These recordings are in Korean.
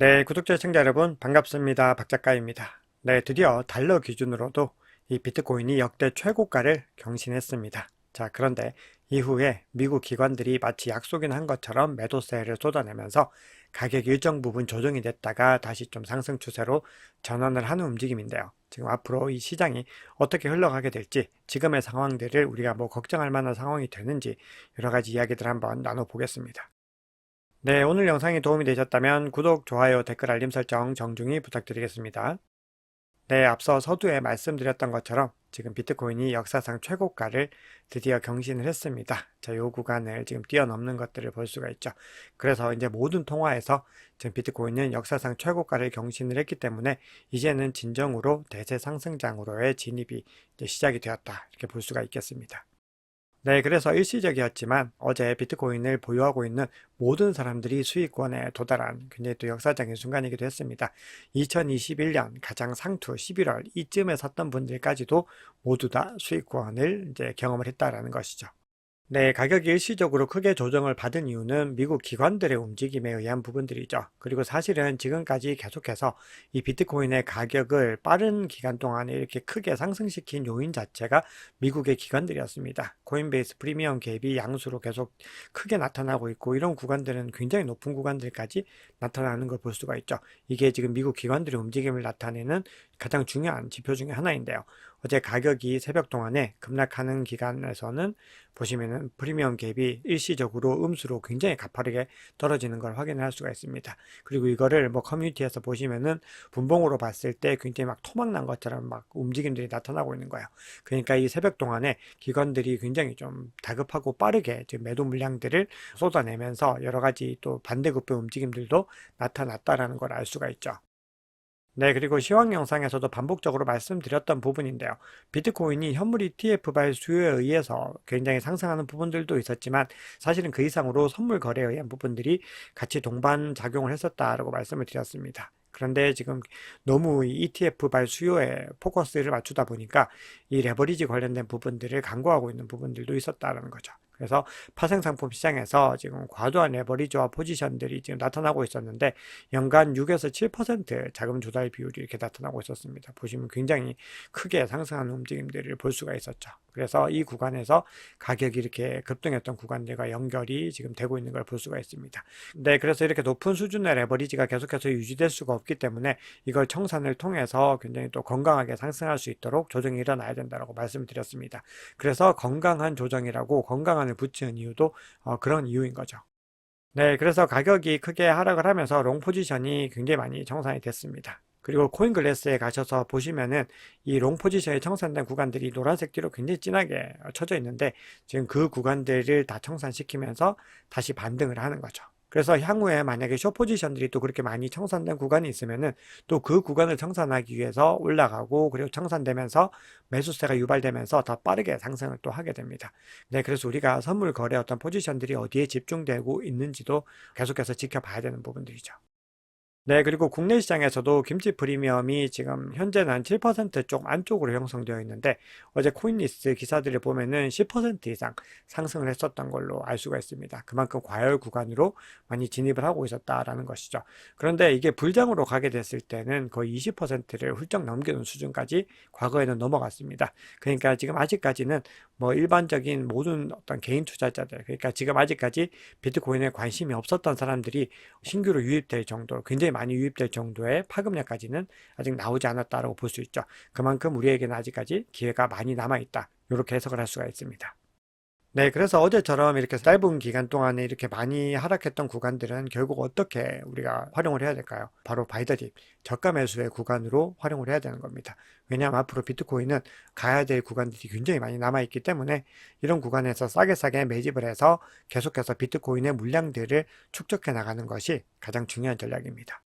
네, 구독자 시청자 여러분 반갑습니다. 박 작가입니다. 네, 드디어 달러 기준으로도 이 비트코인이 역대 최고가를 경신했습니다. 자, 그런데 이후에 미국 기관들이 마치 약속이나 한 것처럼 매도세를 쏟아내면서 가격이 일정 부분 조정이 됐다가 다시 좀 상승 추세로 전환을 하는 움직임인데요. 지금 앞으로 이 시장이 어떻게 흘러가게 될지 지금의 상황들을 우리가 뭐 걱정할 만한 상황이 되는지 여러 가지 이야기들 한번 나눠보겠습니다. 네, 오늘 영상이 도움이 되셨다면 구독, 좋아요, 댓글 알림 설정 정중히 부탁드리겠습니다. 네, 앞서 서두에 말씀드렸던 것처럼 지금 비트코인이 역사상 최고가를 드디어 경신을 했습니다. 자, 요 구간을 지금 뛰어넘는 것들을 볼 수가 있죠. 그래서 이제 모든 통화에서 지금 비트코인은 역사상 최고가를 경신을 했기 때문에 이제는 진정으로 대세 상승장으로의 진입이 시작이 되었다. 이렇게 볼 수가 있겠습니다. 네, 그래서 일시적이었지만 어제 비트코인을 보유하고 있는 모든 사람들이 수익권에 도달한 굉장히 또 역사적인 순간이기도 했습니다. 2021년 가장 상투 11월 이쯤에 샀던 분들까지도 모두 다 수익권을 이제 경험을 했다라는 것이죠. 네, 가격이 일시적으로 크게 조정을 받은 이유는 미국 기관들의 움직임에 의한 부분들이죠. 그리고 사실은 지금까지 계속해서 이 비트코인의 가격을 빠른 기간 동안에 이렇게 크게 상승시킨 요인 자체가 미국의 기관들이었습니다. 코인베이스 프리미엄 갭이 양수로 계속 크게 나타나고 있고 이런 구간들은 굉장히 높은 구간들까지 나타나는 걸 볼 수가 있죠. 이게 지금 미국 기관들의 움직임을 나타내는 가장 중요한 지표 중에 하나인데요. 어제 가격이 새벽 동안에 급락하는 기간에서는 보시면은 프리미엄 갭이 일시적으로 음수로 굉장히 가파르게 떨어지는 걸 확인할 수가 있습니다. 그리고 이거를 뭐 커뮤니티에서 보시면은 분봉으로 봤을 때 굉장히 막 토막 난 것처럼 막 움직임들이 나타나고 있는 거예요. 그러니까 이 새벽 동안에 기관들이 굉장히 좀 다급하고 빠르게 지금 매도 물량들을 쏟아내면서 여러 가지 또 반대급부 움직임들도 나타났다라는 걸 알 수가 있죠. 네, 그리고 시황 영상에서도 반복적으로 말씀드렸던 부분인데요. 비트코인이 현물 ETF 발 수요에 의해서 굉장히 상승하는 부분들도 있었지만 사실은 그 이상으로 선물 거래에 의한 부분들이 같이 동반 작용을 했었다라고 말씀을 드렸습니다. 그런데 지금 너무 ETF 발 수요에 포커스를 맞추다 보니까 이 레버리지 관련된 부분들을 강구하고 있는 부분들도 있었다는 거죠. 그래서 파생 상품 시장에서 지금 과도한 레버리지와 포지션들이 지금 나타나고 있었는데 연간 6에서 7% 자금 조달 비율이 이렇게 나타나고 있었습니다. 보시면 굉장히 크게 상승하는 움직임들을 볼 수가 있었죠. 그래서 이 구간에서 가격이 이렇게 급등했던 구간들과 연결이 지금 되고 있는 걸 볼 수가 있습니다. 네, 그래서 이렇게 높은 수준의 레버리지가 계속해서 유지될 수가 없기 때문에 이걸 청산을 통해서 굉장히 또 건강하게 상승할 수 있도록 조정이 일어나야 된다고 말씀을 드렸습니다. 그래서 건강한 조정이라고 건강한을 붙이는 이유도 어, 그런 이유인 거죠. 네, 그래서 가격이 크게 하락을 하면서 롱 포지션이 굉장히 많이 청산이 됐습니다. 그리고 코인글래스에 가셔서 보시면은 이 롱 포지션에 청산된 구간들이 노란색 뒤로 굉장히 진하게 쳐져 있는데 지금 그 구간들을 다 청산시키면서 다시 반등을 하는 거죠. 그래서 향후에 만약에 숏 포지션들이 또 그렇게 많이 청산된 구간이 있으면은 또 그 구간을 청산하기 위해서 올라가고 그리고 청산되면서 매수세가 유발되면서 더 빠르게 상승을 또 하게 됩니다. 네, 그래서 우리가 선물 거래 어떤 포지션들이 어디에 집중되고 있는지도 계속해서 지켜봐야 되는 부분들이죠. 네, 그리고 국내 시장에서도 김치 프리미엄이 지금 현재는 한 7%쪽 안쪽으로 형성되어 있는데 어제 코인리스 기사들을 보면은 10% 이상 상승을 했었던 걸로 알 수가 있습니다. 그만큼 과열 구간으로 많이 진입을 하고 있었다라는 것이죠. 그런데 이게 불장으로 가게 됐을 때는 거의 20%를 훌쩍 넘기는 수준까지 과거에는 넘어갔습니다. 그러니까 지금 아직까지는 뭐 일반적인 모든 어떤 개인 투자자들, 그러니까 지금 아직까지 비트코인에 관심이 없었던 사람들이 신규로 유입될 정도로 굉장히 많이 유입될 정도의 파급력까지는 아직 나오지 않았다라고 볼 수 있죠. 그만큼 우리에게는 아직까지 기회가 많이 남아있다. 이렇게 해석을 할 수가 있습니다. 네, 그래서 어제처럼 이렇게 짧은 기간 동안에 이렇게 많이 하락했던 구간들은 결국 어떻게 우리가 활용을 해야 될까요? 바로 바이더딥, 저가 매수의 구간으로 활용을 해야 되는 겁니다. 왜냐하면 앞으로 비트코인은 가야 될 구간들이 굉장히 많이 남아있기 때문에 이런 구간에서 싸게 싸게 매집을 해서 계속해서 비트코인의 물량들을 축적해 나가는 것이 가장 중요한 전략입니다.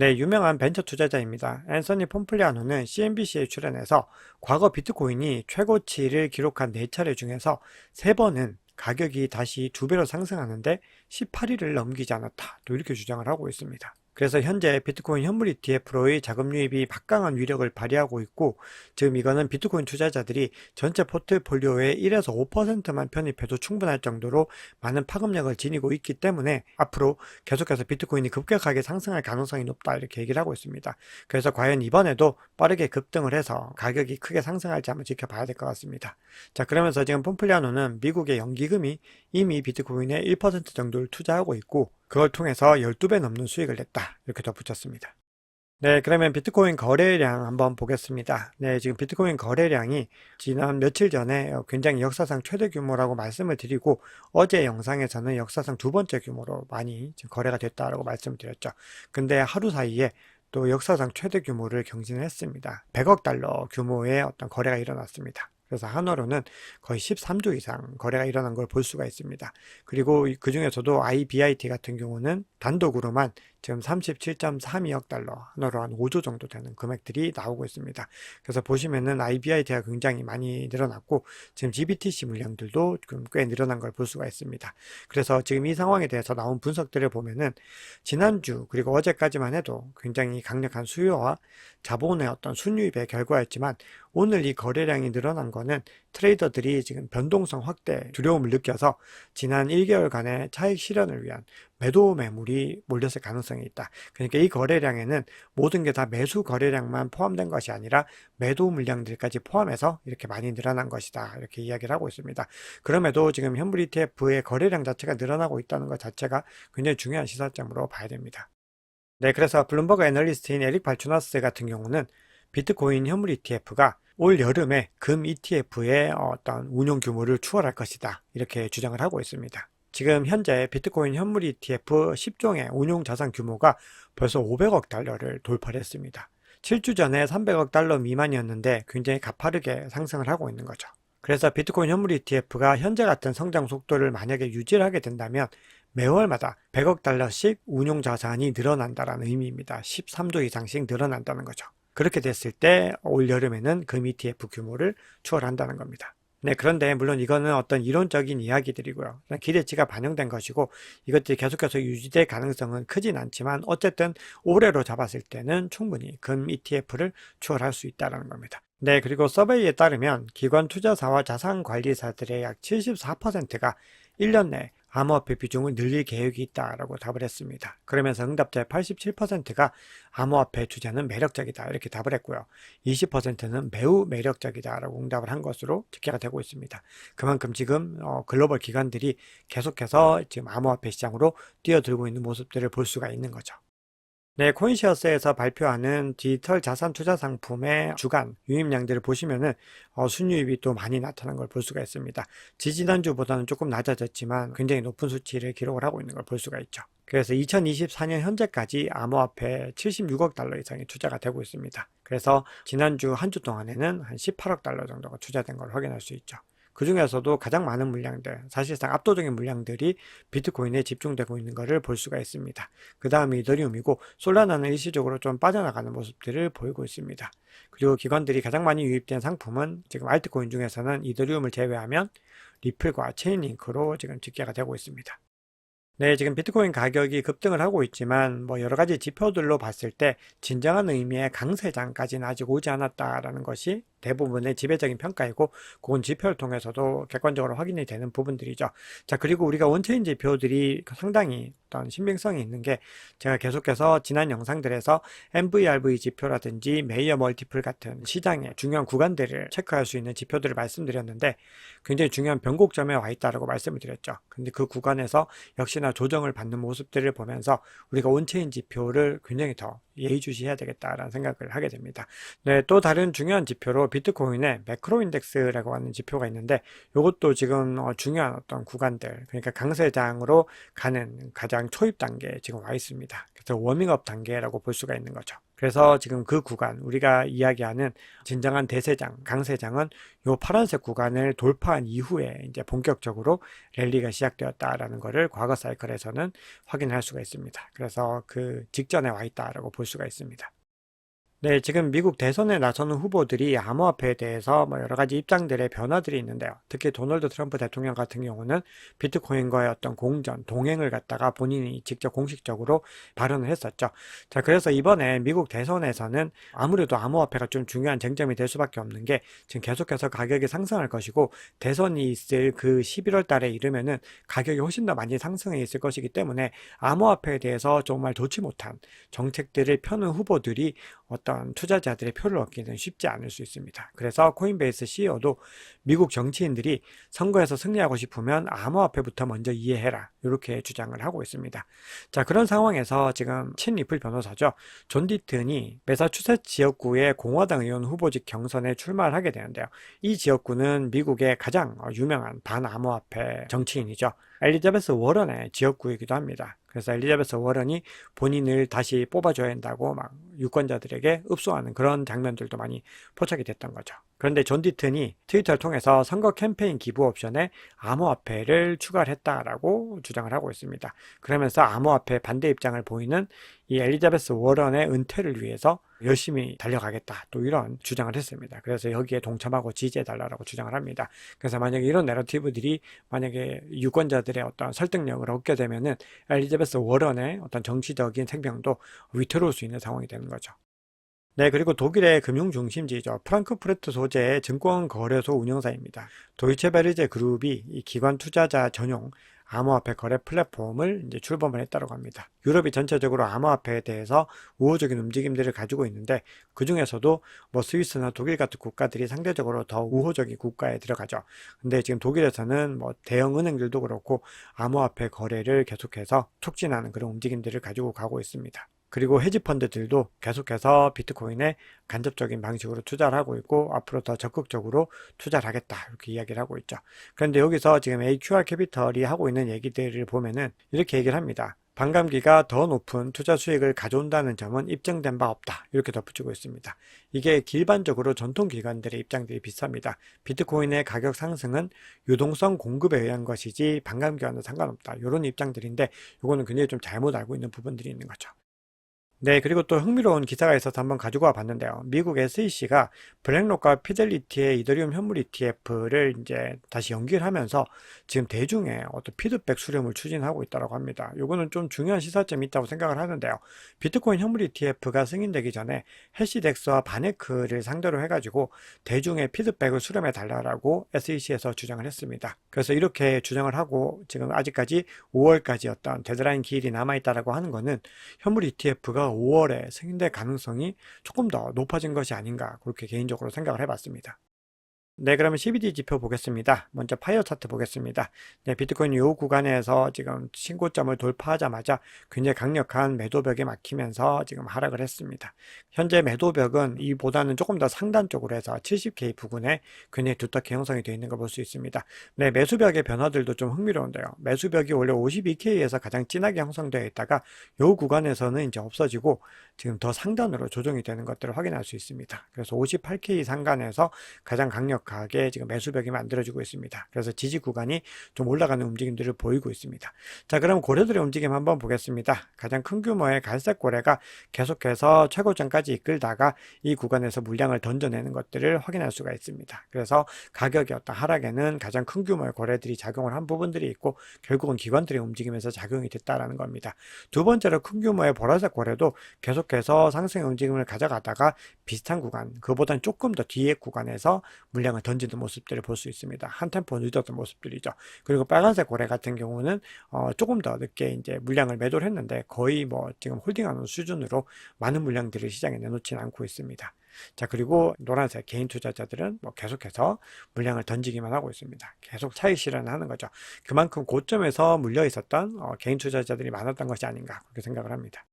네, 유명한 벤처 투자자입니다. 앤서니 폼플리아노는 CNBC에 출연해서 과거 비트코인이 최고치를 기록한 4차례 중에서 3번은 가격이 다시 두 배로 상승하는데 18일을 넘기지 않았다. 또 이렇게 주장을 하고 있습니다. 그래서 현재 비트코인 현물 ETF로의 자금 유입이 막강한 위력을 발휘하고 있고 지금 이거는 비트코인 투자자들이 전체 포트폴리오의 1에서 5%만 편입해도 충분할 정도로 많은 파급력을 지니고 있기 때문에 앞으로 계속해서 비트코인이 급격하게 상승할 가능성이 높다 이렇게 얘기를 하고 있습니다. 그래서 과연 이번에도 빠르게 급등을 해서 가격이 크게 상승할지 한번 지켜봐야 될 것 같습니다. 자 그러면서 지금 폼플리아노는 미국의 연기금이 이미 비트코인의 1% 정도를 투자하고 있고 그걸 통해서 12배 넘는 수익을 냈다. 이렇게 덧붙였습니다. 네, 그러면 비트코인 거래량 한번 보겠습니다. 네, 지금 비트코인 거래량이 지난 며칠 전에 굉장히 역사상 최대 규모라고 말씀을 드리고 어제 영상에서는 역사상 두 번째 규모로 많이 거래가 됐다라고 말씀을 드렸죠. 근데 하루 사이에 또 역사상 최대 규모를 경신했습니다. 100억 달러 규모의 어떤 거래가 일어났습니다. 그래서 한화로는 거의 13조 이상 거래가 일어난 걸 볼 수가 있습니다. 그리고 그 중에서도 IBIT 같은 경우는 단독으로만 지금 37.32억 달러, 한화로 한 5조 정도 되는 금액들이 나오고 있습니다. 그래서 보시면은 IBIT가 굉장히 많이 늘어났고 지금 GBTC 물량들도 꽤 늘어난 걸 볼 수가 있습니다. 그래서 지금 이 상황에 대해서 나온 분석들을 보면은 지난주 그리고 어제까지만 해도 굉장히 강력한 수요와 자본의 어떤 순유입의 결과였지만 오늘 이 거래량이 늘어난 거는 트레이더들이 지금 변동성 확대 두려움을 느껴서 지난 1개월간의 차익 실현을 위한 매도 매물이 몰렸을 가능성이 있다. 그러니까 이 거래량에는 모든 게 다 매수 거래량만 포함된 것이 아니라 매도 물량들까지 포함해서 이렇게 많이 늘어난 것이다. 이렇게 이야기를 하고 있습니다. 그럼에도 지금 현물 ETF의 거래량 자체가 늘어나고 있다는 것 자체가 굉장히 중요한 시사점으로 봐야 됩니다. 네, 그래서 블룸버그 애널리스트인 에릭 발추나스 같은 경우는 비트코인 현물 ETF가 올 여름에 금 ETF의 어떤 운용 규모를 추월할 것이다. 이렇게 주장을 하고 있습니다. 지금 현재 비트코인 현물 ETF 10종의 운용 자산 규모가 벌써 500억 달러를 돌파했습니다. 7주 전에 300억 달러 미만이었는데 굉장히 가파르게 상승을 하고 있는 거죠. 그래서 비트코인 현물 ETF가 현재 같은 성장 속도를 만약에 유지를 하게 된다면 매월마다 100억 달러씩 운용 자산이 늘어난다는 의미입니다. 13조 이상씩 늘어난다는 거죠. 그렇게 됐을 때 올 여름에는 금 ETF 규모를 추월한다는 겁니다. 네, 그런데 물론 이거는 어떤 이론적인 이야기들이고요. 기대치가 반영된 것이고 이것들이 계속해서 유지될 가능성은 크진 않지만 어쨌든 올해로 잡았을 때는 충분히 금 ETF를 추월할 수 있다는 겁니다. 네, 그리고 서베이에 따르면 기관 투자사와 자산 관리사들의 약 74%가 1년 내 암호화폐 비중을 늘릴 계획이 있다라고 답을 했습니다. 그러면서 응답자의 87%가 암호화폐 투자는 매력적이다 이렇게 답을 했고요. 20%는 매우 매력적이다라고 응답을 한 것으로 집계가 되고 있습니다. 그만큼 지금 어, 글로벌 기관들이 계속해서 지금 암호화폐 시장으로 뛰어들고 있는 모습들을 볼 수가 있는 거죠. 네, 코인시어스에서 발표하는 디지털 자산 투자 상품의 주간 유입량들을 보시면은 어, 순유입이 또 많이 나타난 걸 볼 수가 있습니다. 지지난주보다는 조금 낮아졌지만 굉장히 높은 수치를 기록을 하고 있는 걸 볼 수가 있죠. 그래서 2024년 현재까지 암호화폐 76억 달러 이상이 투자가 되고 있습니다. 그래서 지난주 한 주 동안에는 한 18억 달러 정도가 투자된 걸 확인할 수 있죠. 그 중에서도 가장 많은 물량들, 사실상 압도적인 물량들이 비트코인에 집중되고 있는 것을 볼 수가 있습니다. 그 다음에 이더리움이고 솔라나는 일시적으로 좀 빠져나가는 모습들을 보이고 있습니다. 그리고 기관들이 가장 많이 유입된 상품은 지금 알트코인 중에서는 이더리움을 제외하면 리플과 체인링크로 지금 집계가 되고 있습니다. 네, 지금 비트코인 가격이 급등을 하고 있지만 뭐 여러 가지 지표들로 봤을 때 진정한 의미의 강세장까지는 아직 오지 않았다라는 것이 대부분의 지배적인 평가이고 그건 지표를 통해서도 객관적으로 확인이 되는 부분들이죠. 자, 그리고 우리가 원체인 지표들이 상당히 어떤 신빙성이 있는 게 제가 계속해서 지난 영상들에서 MVRV 지표라든지 메이어 멀티플 같은 시장의 중요한 구간들을 체크할 수 있는 지표들을 말씀드렸는데 굉장히 중요한 변곡점에 와 있다라고 말씀을 드렸죠. 근데 그 구간에서 역시나 조정을 받는 모습들을 보면서 우리가 원체인 지표를 굉장히 더 예의주시해야 되겠다라는 생각을 하게 됩니다. 네, 또 다른 중요한 지표로 비트코인의 매크로 인덱스라고 하는 지표가 있는데 이것도 지금 어, 중요한 어떤 구간들 그러니까 강세장으로 가는 가장 초입 단계에 지금 와 있습니다. 그래서 워밍업 단계라고 볼 수가 있는 거죠. 그래서 지금 그 구간 우리가 이야기하는 진정한 대세장, 강세장은 요 파란색 구간을 돌파한 이후에 이제 본격적으로 랠리가 시작되었다라는 것을 과거 사이클에서는 확인할 수가 있습니다. 그래서 그 직전에 와 있다라고 볼 수가 있습니다. 네, 지금 미국 대선에 나서는 후보들이 암호화폐에 대해서 뭐 여러 가지 입장들의 변화들이 있는데요. 특히 도널드 트럼프 대통령 같은 경우는 비트코인과의 어떤 공전, 동행을 갖다가 본인이 직접 공식적으로 발언을 했었죠. 자, 그래서 이번에 미국 대선에서는 아무래도 암호화폐가 좀 중요한 쟁점이 될 수밖에 없는 게 지금 계속해서 가격이 상승할 것이고 대선이 있을 그 11월 달에 이르면은 가격이 훨씬 더 많이 상승해 있을 것이기 때문에 암호화폐에 대해서 정말 좋지 못한 정책들을 펴는 후보들이 어떤 투자자들의 표를 얻기는 쉽지 않을 수 있습니다. 그래서 코인베이스 CEO도 미국 정치인들이 선거에서 승리하고 싶으면 암호화폐부터 먼저 이해해라. 이렇게 주장을 하고 있습니다. 자, 그런 상황에서 지금 친리플 변호사죠. 존 디튼이 매사추세츠 지역구의 공화당 의원 후보직 경선에 출마를 하게 되는데요. 이 지역구는 미국의 가장 유명한 반암호화폐 정치인이죠. 엘리자베스 워런의 지역구이기도 합니다. 그래서 엘리자베스 워런이 본인을 다시 뽑아줘야 한다고 막 유권자들에게 읍소하는 그런 장면들도 많이 포착이 됐던 거죠. 그런데 존 디튼이 트위터를 통해서 선거 캠페인 기부 옵션에 암호화폐를 추가를 했다라고 주장을 하고 있습니다. 그러면서 암호화폐 반대 입장을 보이는 이 엘리자베스 워런의 은퇴를 위해서 열심히 달려가겠다. 또 이런 주장을 했습니다. 그래서 여기에 동참하고 지지해달라고 주장을 합니다. 그래서 만약에 이런 내러티브들이 만약에 유권자들의 어떤 설득력을 얻게 되면은 엘리자베스 워런의 어떤 정치적인 생명도 위태로울 수 있는 상황이 되는 거죠. 네, 그리고 독일의 금융 중심지죠. 프랑크푸르트 소재의 증권 거래소 운영사입니다. 도이체베르제 그룹이 이 기관 투자자 전용 암호화폐 거래 플랫폼을 이제 출범을 했다고 합니다. 유럽이 전체적으로 암호화폐에 대해서 우호적인 움직임들을 가지고 있는데 그 중에서도 뭐 스위스나 독일 같은 국가들이 상대적으로 더 우호적인 국가에 들어가죠. 근데 지금 독일에서는 뭐 대형 은행들도 그렇고 암호화폐 거래를 계속해서 촉진하는 그런 움직임들을 가지고 가고 있습니다. 그리고 헤지펀드들도 계속해서 비트코인에 간접적인 방식으로 투자를 하고 있고 앞으로 더 적극적으로 투자를 하겠다 이렇게 이야기를 하고 있죠. 그런데 여기서 지금 AQR 캐피털이 하고 있는 얘기들을 보면은 이렇게 얘기를 합니다. 반감기가 더 높은 투자 수익을 가져온다는 점은 입증된 바 없다. 이렇게 덧붙이고 있습니다. 이게 일반적으로 전통 기관들의 입장들이 비슷합니다. 비트코인의 가격 상승은 유동성 공급에 의한 것이지 반감기와는 상관없다. 이런 입장들인데 이거는 굉장히 좀 잘못 알고 있는 부분들이 있는 거죠. 네, 그리고 또 흥미로운 기사가 있어서 한번 가지고 와 봤는데요. 미국 SEC가 블랙록과 피델리티의 이더리움 현물 ETF를 이제 다시 연결하면서 지금 대중의 어떤 피드백 수렴을 추진하고 있다고 합니다. 요거는 좀 중요한 시사점이 있다고 생각을 하는데요. 비트코인 현물 ETF가 승인되기 전에 해시덱스와 바네크를 상대로 해가지고 대중의 피드백을 수렴해 달라고 SEC에서 주장을 했습니다. 그래서 이렇게 주장을 하고 지금 아직까지 5월까지 어떤 데드라인 기일이 남아있다라고 하는 거는 현물 ETF가 5월에 승인될 가능성이 조금 더 높아진 것이 아닌가 그렇게 개인적으로 생각을 해봤습니다. 네, 그러면 CBD 지표 보겠습니다. 먼저 파이어 차트 보겠습니다. 네, 비트코인 요 구간에서 지금 신고점을 돌파하자마자 굉장히 강력한 매도벽에 막히면서 지금 하락을 했습니다. 현재 매도벽은 이보다는 조금 더 상단 쪽으로 해서 70K 부근에 굉장히 두텁게 형성이 되어 있는 걸 볼 수 있습니다. 네, 매수벽의 변화들도 좀 흥미로운데요. 매수벽이 원래 52K에서 가장 진하게 형성되어 있다가 요 구간에서는 이제 없어지고 지금 더 상단으로 조정이 되는 것들을 확인할 수 있습니다. 그래서 58K 상단에서 가장 강력 강하게 지금 매수벽이 만들어지고 있습니다. 그래서 지지 구간이 좀 올라가는 움직임들을 보이고 있습니다. 자, 그럼 고래들의 움직임 한번 보겠습니다. 가장 큰 규모의 갈색 고래가 계속해서 최고점까지 이끌다가 이 구간에서 물량을 던져내는 것들을 확인할 수가 있습니다. 그래서 가격의 어떤 하락에는 가장 큰 규모의 고래들이 작용을 한 부분들이 있고 결국은 기관들의 움직임에서 작용이 됐다라는 겁니다. 두 번째로 큰 규모의 보라색 고래도 계속해서 상승의 움직임을 가져가다가 비슷한 구간, 그보다는 조금 더 뒤에 구간에서 물량 을 던지는 모습들을 볼 수 있습니다. 한 템포 늦었던 모습들이죠. 그리고 빨간색 고래 같은 경우는 어, 조금 더 늦게 이제 물량을 매도를 했는데 거의 뭐 지금 홀딩하는 수준으로 많은 물량들을 시장에 내놓지는 않고 있습니다. 자, 그리고 노란색 개인 투자자들은 뭐 계속해서 물량을 던지기만 하고 있습니다. 계속 차익 실현을 하는 거죠. 그만큼 고점에서 물려 있었던 어, 개인 투자자들이 많았던 것이 아닌가 그렇게 생각을 합니다.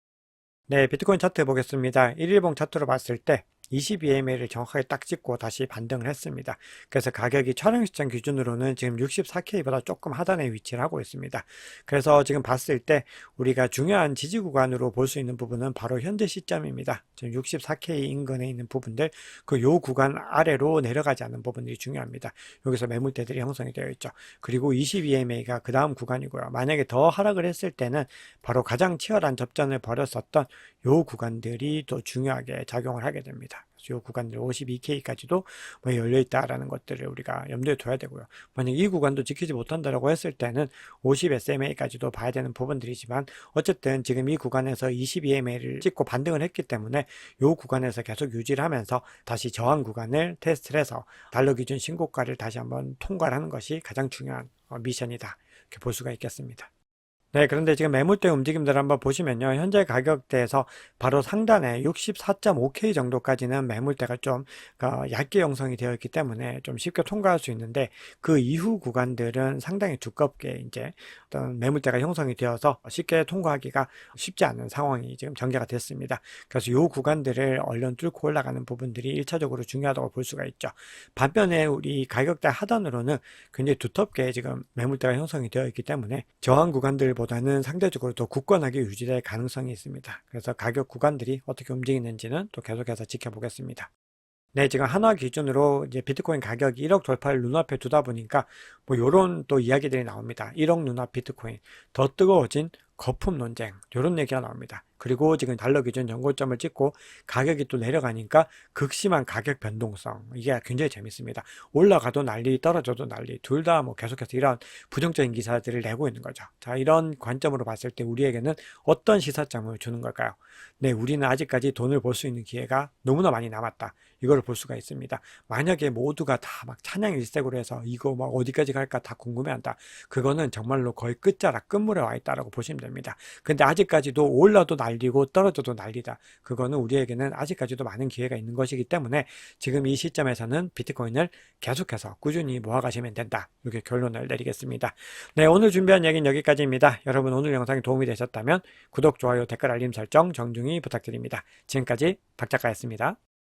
네, 비트코인 차트 보겠습니다. 1일봉 차트로 봤을 때 22MA를 정확하게 딱 찍고 다시 반등을 했습니다. 그래서 가격이 촬영 시점 기준으로는 지금 64K보다 조금 하단에 위치를 하고 있습니다. 그래서 지금 봤을 때 우리가 중요한 지지 구간으로 볼 수 있는 부분은 바로 현재 시점입니다. 지금 64K 인근에 있는 부분들 그 요 구간 아래로 내려가지 않는 부분들이 중요합니다. 여기서 매물대들이 형성이 되어 있죠. 그리고 22MA가 그 다음 구간이고요. 만약에 더 하락을 했을 때는 바로 가장 치열한 접전을 벌였었던 요 구간들이 또 중요하게 작용을 하게 됩니다. 그래서 요 구간들 52K까지도 뭐 열려 있다라는 것들을 우리가 염두에 둬야 되고요. 만약 이 구간도 지키지 못한다라고 했을 때는 50 SMA까지도 봐야 되는 부분들이지만 어쨌든 지금 이 구간에서 22MA를 찍고 반등을 했기 때문에 요 구간에서 계속 유지를 하면서 다시 저항 구간을 테스트를 해서 달러 기준 신고가를 다시 한번 통과를 하는 것이 가장 중요한 어, 미션이다. 이렇게 볼 수가 있겠습니다. 네, 그런데 지금 매물대 움직임들 한번 보시면요. 현재 가격대에서 바로 상단에 64.5K 정도까지는 매물대가 좀 어, 얇게 형성이 되어 있기 때문에 좀 쉽게 통과할 수 있는데 그 이후 구간들은 상당히 두껍게 이제 어떤 매물대가 형성이 되어서 쉽게 통과하기가 쉽지 않은 상황이 지금 전개가 됐습니다. 그래서 이 구간들을 얼른 뚫고 올라가는 부분들이 1차적으로 중요하다고 볼 수가 있죠. 반면에 우리 가격대 하단으로는 굉장히 두텁게 지금 매물대가 형성이 되어 있기 때문에 저항 구간들 보다는 상대적으로 더 굳건하게 유지될 가능성이 있습니다. 그래서 가격 구간들이 어떻게 움직이는지는 또 계속해서 지켜보겠습니다. 네, 지금 한화 기준으로 이제 비트코인 가격이 1억 돌파를 눈앞에 두다 보니까 뭐 요런 또 이야기들이 나옵니다. 1억 눈앞 비트코인 더 뜨거워진 거품 논쟁 요런 얘기가 나옵니다. 그리고 지금 달러 기준 연고점을 찍고 가격이 또 내려가니까 극심한 가격 변동성 이게 굉장히 재밌습니다. 올라가도 난리 떨어져도 난리 둘 다 뭐 계속해서 이런 부정적인 기사들을 내고 있는 거죠. 자 이런 관점으로 봤을 때 우리에게는 어떤 시사점을 주는 걸까요? 네 우리는 아직까지 돈을 벌 수 있는 기회가 너무나 많이 남았다. 이걸 볼 수가 있습니다. 만약에 모두가 다 막 찬양 일색으로 해서 이거 막 어디까지 갈까 다 궁금해한다. 그거는 정말로 거의 끝자락 끝물에 와 있다라고 보시면 됩니다. 근데 아직까지도 올라도 난리고 떨어져도 난리다. 그거는 우리에게는 아직까지도 많은 기회가 있는 것이기 때문에 지금 이 시점에서는 비트코인을 계속해서 꾸준히 모아가시면 된다. 이렇게 결론을 내리겠습니다. 네, 오늘 준비한 얘기는 여기까지입니다. 여러분 오늘 영상이 도움이 되셨다면 구독, 좋아요, 댓글 알림 설정 정중히 부탁드립니다. 지금까지 박작가였습니다.